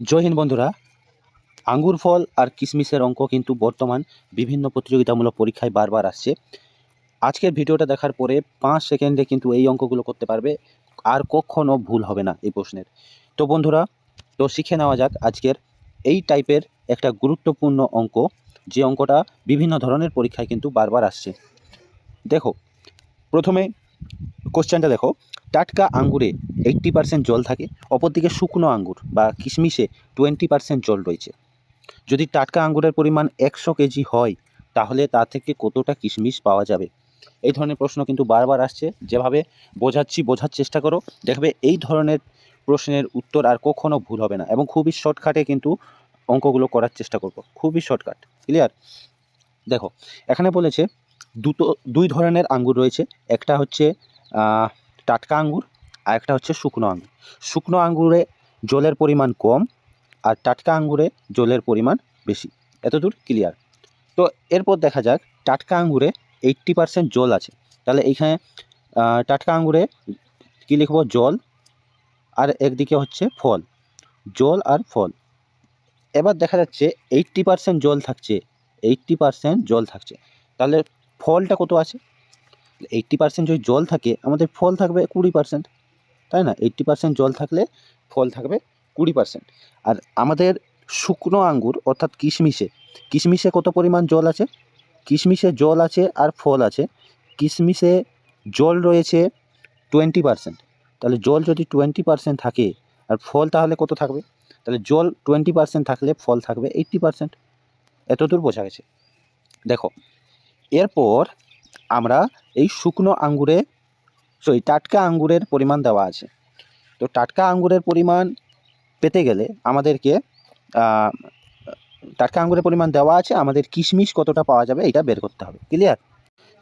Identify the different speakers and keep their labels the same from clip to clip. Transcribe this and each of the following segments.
Speaker 1: জয় হিন্দ বন্ধুরা, আঙ্গুর ফল আর কিশমিশের অঙ্ক কিন্তু বর্তমান বিভিন্ন প্রতিযোগিতামূলক পরীক্ষায় বারবার আসছে। আজকের ভিডিওটা দেখার পরে পাঁচ সেকেন্ডে কিন্তু এই অঙ্কগুলো করতে পারবে, আর কখনো ভুল হবে না এই প্রশ্নের। তো বন্ধুরা, তো শিখে নেওয়া যাক আজকের এই টাইপের একটা গুরুত্বপূর্ণ অঙ্ক, যে অঙ্কটা বিভিন্ন ধরনের পরীক্ষায় কিন্তু বারবার আসছে। দেখো, প্রথমে কোশ্চেনটা দেখো, টাটকা আঙ্গুরে এইট্টি পার্সেন্ট জল থাকে, অপরদিকে শুকনো আঙ্গুর বা কিশমিশে টোয়েন্টি পার্সেন্ট জল রয়েছে। যদি টাটকা আঙ্গুরের পরিমাণ একশো কেজি হয়, তাহলে তা থেকে কতটা কিশমিশ পাওয়া যাবে? এই ধরনের প্রশ্ন কিন্তু বারবার আসছে। যেভাবে বোঝাচ্ছি, বোঝার চেষ্টা করো। দেখবে এই ধরনের প্রশ্নের উত্তর আর কখনও ভুল হবে না এবং খুবই শর্টকাটে কিন্তু অঙ্কগুলো করার চেষ্টা করব। খুবই শর্টকাট ক্লিয়ার দেখো, এখানে বলেছে দুটো, দুই ধরনের আঙ্গুর রয়েছে। একটা হচ্ছে টাটকা আঙ্গুর, আর একটা হচ্ছে শুকনো আঙ্গুর। শুকনো আঙ্গুরে জলের পরিমাণ কম, আর টাটকা আঙ্গুরে জলের পরিমাণ বেশি। এতদূর ক্লিয়ার তো এরপর দেখা যাক, টাটকা আঙ্গুরে এইট্টি পার্সেন্ট জল আছে। তাহলে এইখানে টাটকা আঙ্গুরে কী লিখব? জল, আর একদিকে হচ্ছে ফল। জল আর ফল। এবার দেখা যাচ্ছে এইট্টি পার্সেন্ট জল থাকছে এইট্টি পার্সেন্ট জল থাকছে। তাহলে ফলটা কত আছে? এইট্টি পার্সেন্ট যদি জল থাকে, আমাদের ফল থাকবে কুড়ি পার্সেন্ট তাই না? এইট্টি পার্সেন্ট জল থাকলে ফল থাকবে কুড়ি পার্সেন্ট আর আমাদের শুকনো আঙ্গুর, অর্থাৎ কিশমিশে কিশমিশে কত পরিমাণ জল আছে? কিশমিশে জল আছে আর ফল আছে। কিশমিশে জল রয়েছে টোয়েন্টি পার্সেন্ট তাহলে জল যদি টোয়েন্টি পার্সেন্ট থাকে, আর ফল তাহলে কত থাকবে? তাহলে জল টোয়েন্টি পার্সেন্ট থাকলে ফল থাকবে এইট্টি পার্সেন্ট এতদূর বোঝা গেছে। দেখো, এরপর আমরা এই শুকনো আঙ্গুরে সরি টাটকা আঙ্গুরের পরিমাণ দেওয়া আছে। তো টাটকা আঙ্গুরের পরিমাণ পেতে গেলে আমাদেরকে টাটকা আঙ্গুরের পরিমাণ দেওয়া আছে, আমাদের কিশমিশ কতটা পাওয়া যাবে এটা বের করতে হবে ক্লিয়ার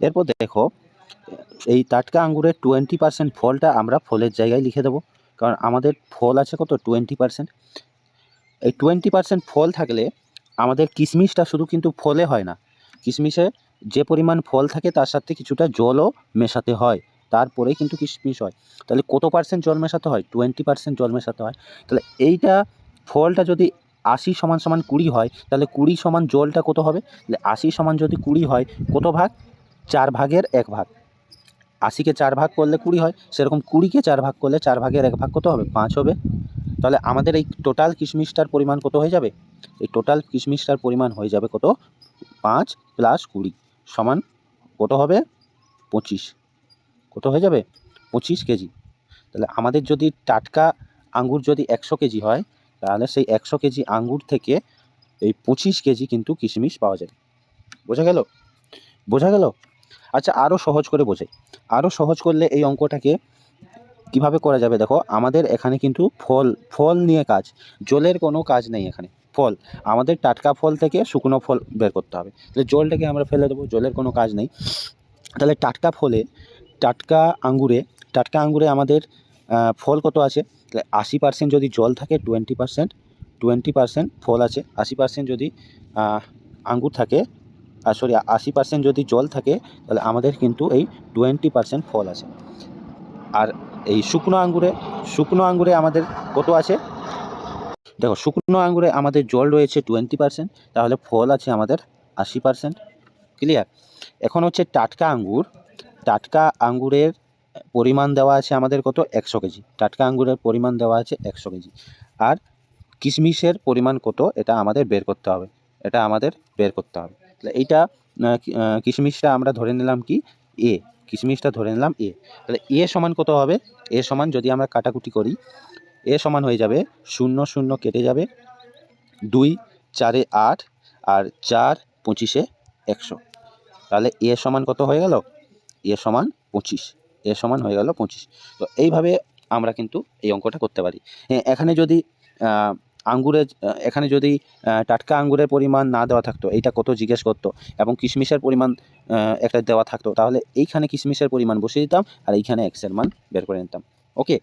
Speaker 1: এরপর দেখো, এই টাটকা আঙ্গুরের টোয়েন্টি পার্সেন্ট ফলটা আমরা ফলের জায়গায় লিখে দেবো, কারণ আমাদের ফল আছে কত? টোয়েন্টি পার্সেন্ট এই টোয়েন্টি পার্সেন্ট ফল থাকলে আমাদের কিশমিশটা শুধু কিন্তু ফলে হয় না কিশমিশে যে পরিমাণ ফল থাকে তার সাথে কিছুটা জলও মেশাতে হয়। তারপরেই কিন্তু কিশমিশ হয়। তাহলে কত পার্সেন্ট জল মেশাতে হয়? টোয়েন্টি পার্সেন্ট জল মেশাতে হয়। তাহলে এইটা ফলটা যদি আশি সমান সমান কুড়ি হয়, তাহলে কুড়ি সমান জলটা কত হবে? তাহলে আশি সমান যদি কুড়ি হয়, কত ভাগ? চার ভাগের এক ভাগ। আশিকে চার ভাগ করলে কুড়ি হয়, সেরকম কুড়িকে চার ভাগ করলে চার ভাগের এক ভাগ কত হবে? পাঁচ হবে। তাহলে আমাদের এই টোটাল কিশমিশটার পরিমাণ কত হয়ে যাবে? এই টোটাল কিশমিশটার পরিমাণ হয়ে যাবে কত? পাঁচ প্লাস কুড়ি সমান কত হবে? পঁচিশ। কত হয়ে যাবে? পঁচিশ কেজি। তাহলে আমাদের যদি টাটকা আঙ্গুর যদি একশো কেজি হয়, তাহলে সেই একশো কেজি আঙ্গুর থেকে এই পঁচিশ কেজি কিন্তু কিশমিশ পাওয়া যায় বোঝা গেল? বোঝা গেল? আচ্ছা আরও সহজ করে বোঝাই। আরও সহজ করলে এই অঙ্কটাকে কীভাবে করা যাবে? দেখো, আমাদের এখানে কিন্তু ফল ফল নিয়ে কাজ। জলের কোনো কাজ নেই এখানে। ফল, আমাদের টাটকা ফল থেকে শুকনো ফল বের করতে হবে। তাহলে জলটাকে আমরা ফেলে দেবো, জলের কোনো কাজ নেই। তাহলে টাটকা ফলে, টাটকা আঙ্গুরে টাটকা আঙ্গুরে আমাদের ফল কত আছে? তাহলে আশি পার্সেন্ট যদি জল থাকে টোয়েন্টি পার্সেন্ট টোয়েন্টি পার্সেন্ট ফল আছে। আশি পার্সেন্ট যদি আঙ্গুর থাকে আর সরি আশি পার্সেন্ট যদি জল থাকে, তাহলে আমাদের কিন্তু এই টোয়েন্টি পার্সেন্ট ফল আছে। আর এই শুকনো আঙ্গুরে শুকনো আঙ্গুরে আমাদের কত আছে? দেখো, শুকনো আঙুরে আমাদের জল রয়েছে টোয়েন্টি পার্সেন্ট তাহলে ফল আছে আমাদের আশি পার্সেন্ট ক্লিয়ার এখন হচ্ছে টাটকা আঙ্গুর, টাটকা আঙ্গুরের পরিমাণ দেওয়া আছে আমাদের কত? একশো কেজি। টাটকা আঙ্গুরের পরিমাণ দেওয়া আছে একশো কেজি। আর কিশমিশের পরিমাণ কত? এটা আমাদের বের করতে হবে। এটা আমাদের বের করতে হবে। তাহলে এইটা কিশমিশটা আমরা ধরে নিলাম কি? এ কিশমিশটা ধরে নিলাম এ তাহলে এ সমান কত হবে? এ সমান যদি আমরা কাটাকুটি করি এ সমান হয়ে যাবে শূন্য শূন্য কেটে যাবে দুই, চারে আট আর চার পঁচিশে একশো। তাহলে এ সমান কত হয়ে গেল? এ সমান পঁচিশ। এ সমান হয়ে গেল পঁচিশ। তো এইভাবে আমরা কিন্তু এই অঙ্কটা করতে পারি। হ্যাঁ এখানে যদি আঙ্গুরের এখানে যদি টাটকা আঙ্গুরের পরিমাণ না দেওয়া থাকতো, এইটা কত জিজ্ঞেস করতো, এবং কিশমিশের পরিমাণ একটা দেওয়া থাকতো, তাহলে এইখানে কিশমিশের পরিমাণ বসিয়ে দিতাম, আর এইখানে এক্সের মান বের করে নিতাম। ওকে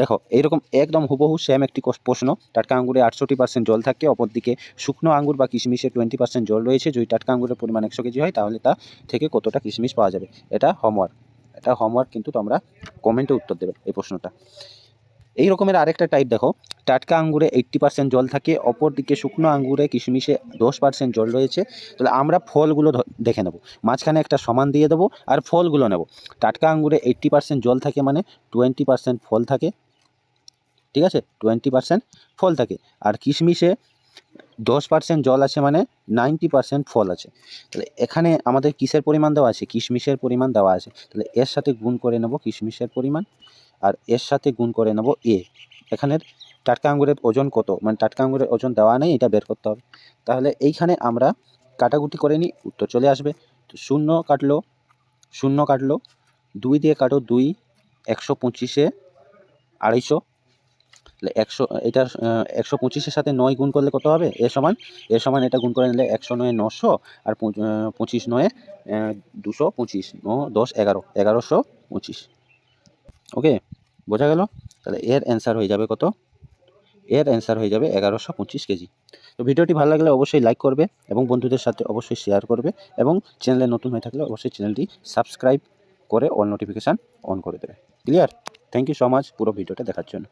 Speaker 1: দেখো, এইরকম একদম হুবহু সেম একটি প্রশ্ন। টাটকা আঙ্গুরে আটষট্টি পার্সেন্ট জল থাকে, অপরদিকে শুকনো আঙ্গুর বা কিশমিশে টোয়েন্টি পার্সেন্ট জল রয়েছে। যদি টাটকা আঙ্গুরের পরিমাণ একশো কেজি হয়, তাহলে তা থেকে কতটা কিশমিশ পাওয়া যাবে? এটা হোমওয়ার্ক এটা হোমওয়ার্ক কিন্তু তোমরা কমেন্টে উত্তর দেবে এই প্রশ্নটা। এই রকমের আরেকটা টাইপ দেখো, টাটকা আঙ্গুরে এইট্টি পার্সেন্ট জল থাকে অপর দিকে শুকনো আঙ্গুরে কিশমিশে দশ পার্সেন্ট জল রয়েছে। তাহলে আমরা ফলগুলো দেখে নেব। মাঝখানে একটা সমান দিয়ে দেবো আর ফলগুলো নেব। টাটকা আঙ্গুরে এইট্টি পার্সেন্ট জল থাকে মানে টোয়েন্টি পার্সেন্ট ফল থাকে। ঠিক আছে? টোয়েন্টি পার্সেন্ট ফল থাকে। আর কিশমিশে দশ পার্সেন্ট জল আছে মানে নাইনটি পার্সেন্ট ফল আছে। তাহলে এখানে আমাদের কিসের পরিমাণ দেওয়া আছে? কিশমিশের পরিমাণ দেওয়া আছে। তাহলে এর সাথে গুণ করে নেব কিশমিশের পরিমাণ। আর এর সাথে গুণ করে নেব এ। এখানের টাটকা আঙ্গুরের ওজন কত? মানে টাটকা আঙ্গুরের ওজন দেওয়া নেই, এটা বের করতে হবে। তাহলে এইখানে আমরা কাটাকুটি করে নিই, উত্তর চলে আসবে। তো শূন্য কাটলো শূন্য কাটলো, দুই দিয়ে কাটো দুই, একশো পঁচিশে আড়াইশো। তাহলে একশো, এটা একশো পঁচিশের সাথে নয় গুণ করলে কত হবে? এ সমান এ সমান এটা গুণ করে নিলে একশো নয়, নশো, আর পঁচিশ নয়ে দুশো পঁচিশ, ন, দশ, এগারো, এগারোশো পঁচিশ। ওকে? বোঝা গেল? তাহলে এর অ্যান্সার হয়ে যাবে কত? এর অ্যান্সার হয়ে যাবে এগারোশো পঁচিশ কেজি। তো ভিডিওটি ভালো লাগলে অবশ্যই লাইক করবে এবং বন্ধুদের সাথে অবশ্যই শেয়ার করবে এবং চ্যানেলে নতুন হয়ে থাকলে অবশ্যই চ্যানেলটি সাবস্ক্রাইব করে অল নোটিফিকেশান অন করে দেবে। Clear thank you so much পুরো ভিডিওটা দেখার জন্য।